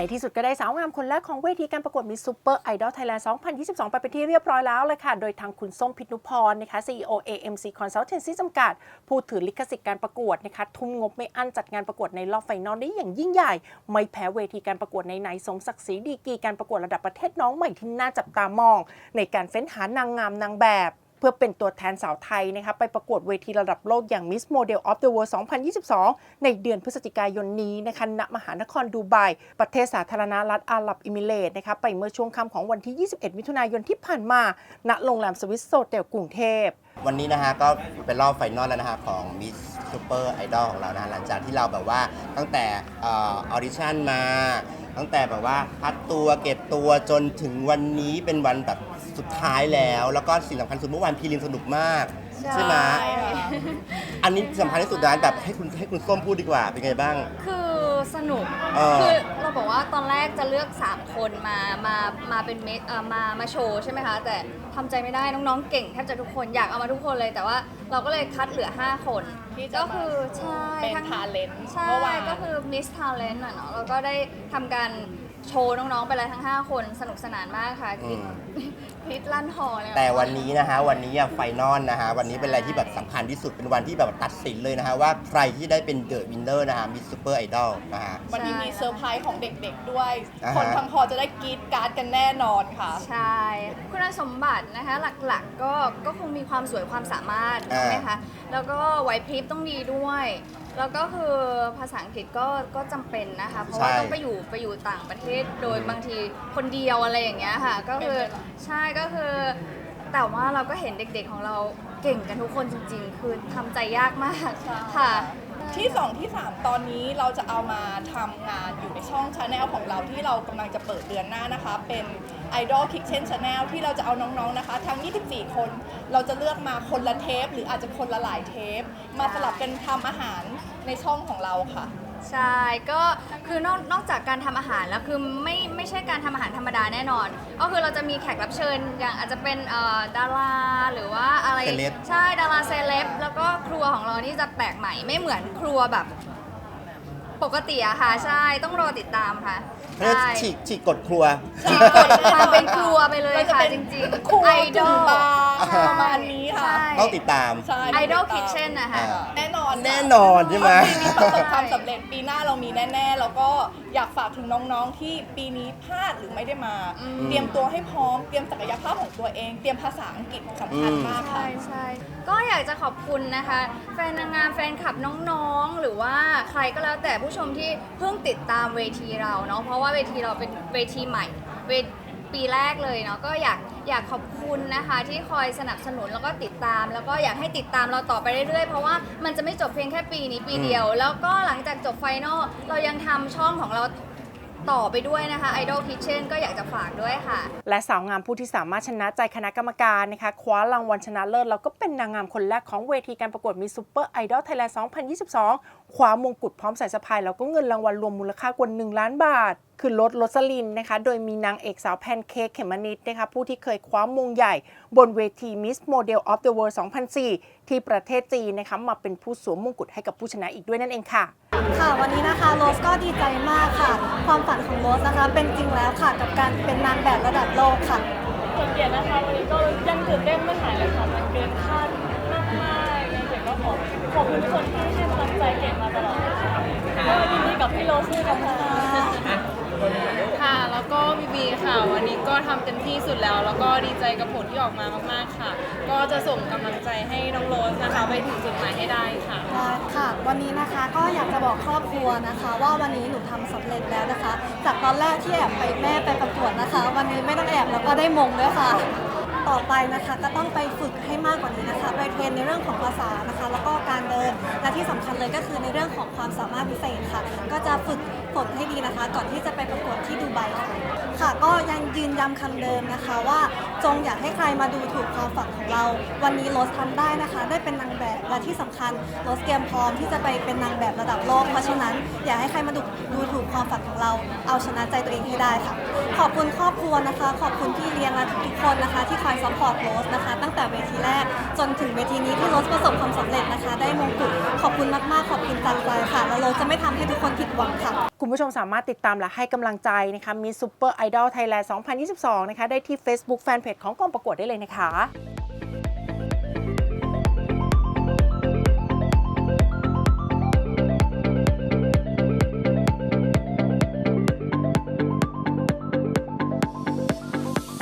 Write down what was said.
ในที่สุดก็ได้สาวงามคนแรกของเวทีการประกวดมิสซูเปอร์ไอดอลไทยแลนด์ 2022 ไปเป็นที่เรียบร้อยแล้วเลยค่ะ โดยทางคุณส้มพิษนุพรนะคะ CEO AMC Consultancy จำกัด ผู้ถือลิขสิทธิ์การประกวดนะคะทุ่มงบไม่อั้นจัดงานประกวดในรอบไฟนอลได้อย่างยิ่งใหญ่ ไม่แพ้เวทีการประกวดในไหนสมศักดิ์ศรีดีกีการประกวดระดับประเทศน้องใหม่ที่น่าจับตามอง ในการเฟ้นหานางงามนางแบบ เพื่อเป็นตัวแทนสาวไทยนะคะไปประกวดเวทีระดับโลกอย่าง Miss Model of the World 2022 ในเดือนพฤศจิกายนนี้นะคะณมหานครดูไบประเทศสาธารณรัฐอาหรับอิมิเรตนะคะไปเมื่อช่วงค่ำของวันที่ 21 มิถุนายนที่ผ่านมา ณโรงแรมสวิสโซเทลกรุงเทพ วันนี้นะฮะก็เป็นรอบไฟนอลแล้วนะฮะของ Miss Super Idol ของเรานะฮะหลังจากที่เราแบบว่าตั้งแต่เออดิชั่นมา ตั้งแต่แบบว่าพัดตัวเก็บตัวจนถึงวันนี้เป็นวันแบบสุดท้ายแล้ว แล้วก็สิ่งสำคัญสุดเมื่อวานพีริมสนุกมาก ใช่ไหมอันนี้สำคัญที่สุดนะแบบให้คุณให้คุณส้มพูดดีกว่าเป็นไงบ้าง คือ สนุก เออ คือเราบอกว่าตอนแรกจะเลือก 3 คนมา มา มาเป็นเมสเอ่อมา มาโชว์ใช่ไหมคะ แต่ทำใจไม่ได้น้องๆ เก่งแทบจะทุกคนอยากเอามาทุกคนเลย แต่ว่าเราก็เลยคัดเหลือ 5 คนที่จะก็มาคือใช่เป็นทั้ง talent ใช่เมื่อวาน ก็คือ Miss Talent อะเนาะเราก็ได้ทำการ โชว์น้องๆ ไปแล้วทั้ง 5 คนสนุกสนานมากค่ะคลิปอืม คลิปลั่นหอเลยแต่วันนี้นะฮะวันนี้ไฟนอลนะฮะวันนี้เป็นอะไรที่แบบสำคัญที่สุดเป็นวันที่แบบตัดสินเลยนะฮะว่าใครที่ได้เป็นเดอะวินเนอร์นะฮะมิสซูเปอร์ไอดอลนะฮะวันนี้มีเซอร์ไพรส์ของเด็กๆด้วย อ่าฮะ คนทั้งพอจะได้กรีดการ์ดกันแน่นอนค่ะ ใช่คุณสมบัตินะคะหลักๆก็ก็คงมีความสวยความสามารถอ่า ใช่ไหมคะแล้วก็ไหวพริบต้องดีด้วยแล้วก็คือภาษาอังกฤษก็ก็จำเป็นนะคะ เพราะว่าใช่ ต้องไปอยู่ไปอยู่ต่างประเทศโดยบางทีคนเดียวอะไรอย่างเงี้ยค่ะ ก็คือเป็นไปได้ใช่ก็คือ แต่ว่าเราก็เห็นเด็กๆของเรา เก่งกันทุกคนจริงๆ คือทำใจยากมากค่ะ ที่ 2 ที่ 3 ตอนนี้เราจะเอามาทำงานอยู่ในช่องชาแนลของเราที่เรากำลังจะเปิดเดือนหน้านะคะ เป็น Idol Kitchen Channel ที่เราจะเอาน้องๆนะคะ ทั้ง 24 คน เราจะเลือกมาคนละเทป หรืออาจจะคนละหลายเทป มาสลับกันทำอาหารในช่องของเราค่ะ ใช่ ก็คือนอกนอกจากการทำอาหารแล้วคือไม่ไม่ใช่การทำอาหารธรรมดาแน่นอน ก็คือเราจะมีแขกรับเชิญอย่างอาจจะเป็นเอ่อดาราหรือว่าอะไรเซเลบ ใช่ดาราเซเลบแล้วก็ครัวของเรานี่จะแปลกใหม่ไม่เหมือนครัวแบบปกติอะค่ะใช่ต้องรอติดตามค่ะเรียกใช่ฉีกฉีกกดครัว ฉีกกฎความเป็นครัวไปเลยเราจะค่ะเป็นจริงครัวๆไอดอจุ่ลมบาร์ประมาณนี้ค่ะ ใช่ ต้องติดตาม ใช่ไอดอลติคิตามทเช่นนะคะอ่าแน่นอนค่ะแน่นอนใช่ไหม ปีนี้ประสบความสำเร็จปีหน้าเรามีแน่ๆ แล้วก็อยากฝากถึงน้องๆ ที่ปีนี้พลาดหรือไม่ได้มาอืมเตรียมตัวให้พร้อม เตรียมศักยภาพของตัวเอง เตรียมภาษาอังกฤษสำคัญอืมมากค่ะใช่ใช่ก็อยากจะขอบคุณนะคะ แฟนนางงามแฟนคลับน้องๆ หรือว่าใครก็แล้วแต่ผู้ชมที่เพิ่งติดตามเวทีเราเนาะเพราะว่าเวทีเราเป็นเวทีใหม่เว ปีแรกเลยเนาะก็อยากอยากขอบคุณนะคะ ที่คอยสนับสนุนแล้วก็ติดตาม แล้วก็อยากให้ติดตามเราต่อไปเรื่อยๆ เพราะว่ามันจะไม่จบเพียงแค่ปีนี้ปีเดียว แล้วก็หลังจากจบไฟนอลเรายังทำช่องของเราต่อไปด้วยนะคะ Idol Kitchen ก็อยากจะฝากด้วยค่ะ และสาวงามผู้ที่สามารถชนะใจคณะกรรมการนะคะคว้ารางวัลชนะเลิศแล้วก็เป็นนางงามคนแรกของเวทีการประกวดมิสซูเปอร์ไอดอลไทยแลนด์2022คว้ามงกุฎพร้อมสายสะพายแล้วก็เงินรางวัลรวมมูลค่ากว่า1ล้านบาท คือรถโรสลินนะคะ โดยมีนางเอกสาวแพนเค้กเขมมนิดนะคะ ผู้ที่เคยคว้ามงใหญ่บนเวที Miss Model of the World 2004 ที่ประเทศจีนนะคะ มาเป็นผู้สวมมงกุฎให้กับผู้ชนะอีกด้วยนั่นเองค่ะ ค่ะวันนี้นะคะโรสก็ดีใจมากค่ะ ความฝันของโรสนะคะ เป็นจริงแล้วค่ะกับการเป็นนางแบบระดับโลกค่ะ ส่วนเกียรตินะคะวันนี้ก็ยังตื่นเต้นไม่หายเลยค่ะมันเกินคาด ทำเต็มที่สุดแล้ว แล้วก็ดีใจกับผลที่ออกมามาก ๆ ค่ะ ก็จะส่งกำลังใจให้น้องโรสนะคะ ไปถึงจุดหมายให้ได้ค่ะได้ค่ะ วันนี้นะคะก็อยากจะบอกครอบครัวนะคะ ว่าวันนี้หนูทำสำเร็จแล้วนะคะ จากตอนแรกที่แอบไปแม่ไปประกวดนะคะ วันนี้ไม่ต้องแอบแล้วก็ได้มงด้วยค่ะต่อไปนะคะก็ต้องไปฝึกให้มากกว่านี้นะคะ ไปเทรนในเรื่องของภาษานะคะ แล้วก็การเดินและที่สำคัญเลยก็คือในเรื่องของความสามารถพิเศษค่ะ ก็จะฝึก ฝนให้ดีนะคะ ก่อนที่จะไปประกวดที่ดูไบค่ะค่ะก็ยังยืนย้ำคำเดิมนะคะว่าจงอยากให้ใครมาดูถูกความฝันของเรา วันนี้โรสทำได้นะคะ ได้เป็นนางแบบและที่สำคัญโรสเตรียมพร้อมที่จะไปเป็นนางแบบระดับโลก เพราะฉะนั้นอยากให้ใครมาดูดูถูกความฝันของเรา เอาชนะใจตัวเองให้ได้ค่ะ ขอบคุณครอบครัวนะคะ ขอบคุณพี่เลี้ยงและทุกๆคนนะคะ ที่คอยซัพพอร์ตโรสนะคะ ตั้งแต่เวทีแรกจนถึงเวทีนี้ที่โรสประสบความสำเร็จนะคะ ได้มงกุฎขอบคุณมากๆขอบคุณจากใจค่ะ แล้วโรสจะไม่ทำให้ทุกคนผิดหวังค่ะ คุณผู้ชมสามารถติดตามและให้กำลังใจนะคะมี Super Idol Thailand 2022 นะคะได้ที่ Facebook Fanpage ของกองประกวดได้เลยนะคะ